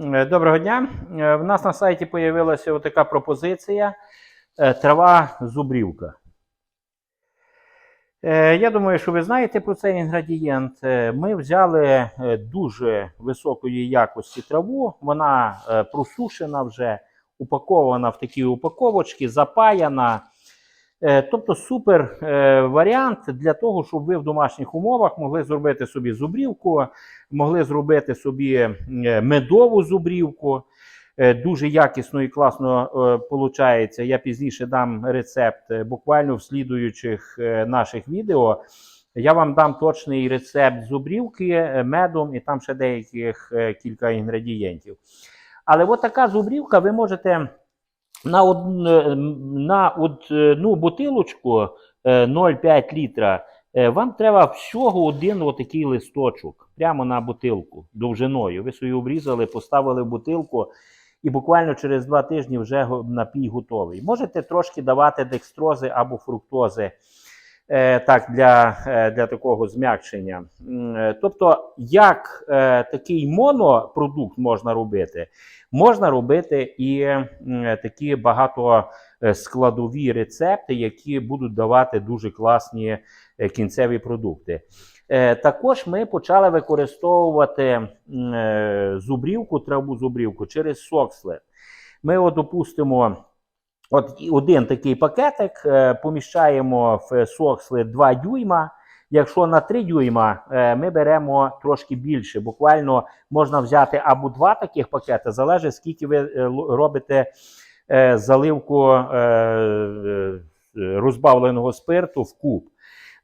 Е, Доброго дня. Е, В нас на сайті з'явилася така пропозиція е, трава зубрівка. Я думаю, що ви знаєте про цей інгредієнт. Ми взяли дуже високої якості траву. Вона просушена вже, упакована в такі упаковочки, запаяна. Е, Тобто супер е, варіант для того, щоб ви в домашніх умовах могли зробити собі зубрівку, могли зробити собі е, медову зубрівку. Дуже якісно і класно виходить. Я пізніше дам рецепт буквально в слідуючих наших відео. Я вам дам точний рецепт зубрівки медом і там ще деяких кілька інгредієнтів. Але от така зубрівка ви можете на одну, на одну бутилочку е, 0,5 літра. е, Вам треба всього один отакий листочок прямо на бутилку довжиною. Ви собі обрізали, поставили в бутилку, і буквально через два тижні вже напій готовий. Можете трошки давати декстрози або фруктози. Е, Так, для, е, для такого зм'якшення. Е, Тобто, як такий монопродукт можна робити, можна робити і такі багатоскладові рецепти, які будуть давати дуже класні кінцеві продукти. Також ми почали використовувати зубрівку, траву зубрівку через сокслет. Ми, от, допустимо, от один такий пакетик е, поміщаємо в сокслет 2 дюйма. Якщо на 3 дюйма е, ми беремо трошки більше. Буквально можна взяти або два таких пакети, залежить скільки ви е, робите заливку розбавленого спирту в куб.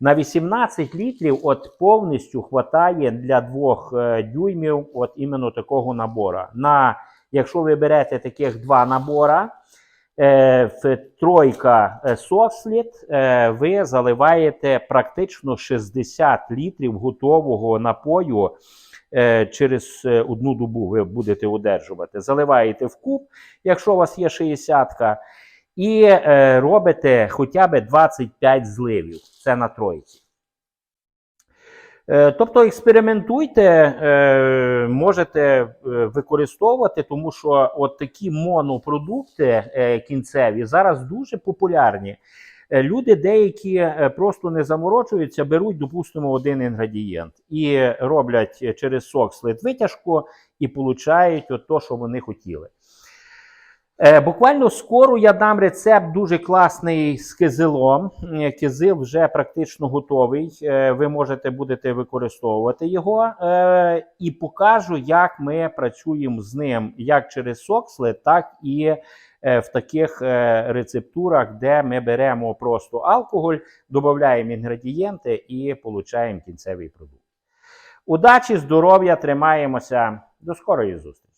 На 18 літрів от повністю хватає для 2 дюймів от іменно такого набора. На, якщо ви берете таких два набора, в тройка е, соксліт, е, ви заливаєте практично 60 літрів готового напою е, через е, одну добу ви будете одержувати. Заливаєте в куб, якщо у вас є 60 і е, робите хоча б 25 зливів. Це на тройці. Е, Тобто експериментуйте, е, можете е, використовувати, тому що от такі монопродукти кінцеві зараз дуже популярні. Люди деякі просто не заморочуються, беруть, допустимо, один інгредієнт і роблять через сокслит витяжку і получають от то, що вони хотіли. Е, Буквально скоро я дам рецепт дуже класний з кизилом. Е, Кизил вже практично готовий. Е, Ви можете будете використовувати його і покажу, як ми працюємо з ним як через соксли, так і в таких рецептурах, де ми беремо просто алкоголь, додаємо інгредієнти і получаємо кінцевий продукт. Удачі, здоров'я, тримаємося. До скорої зустрічі!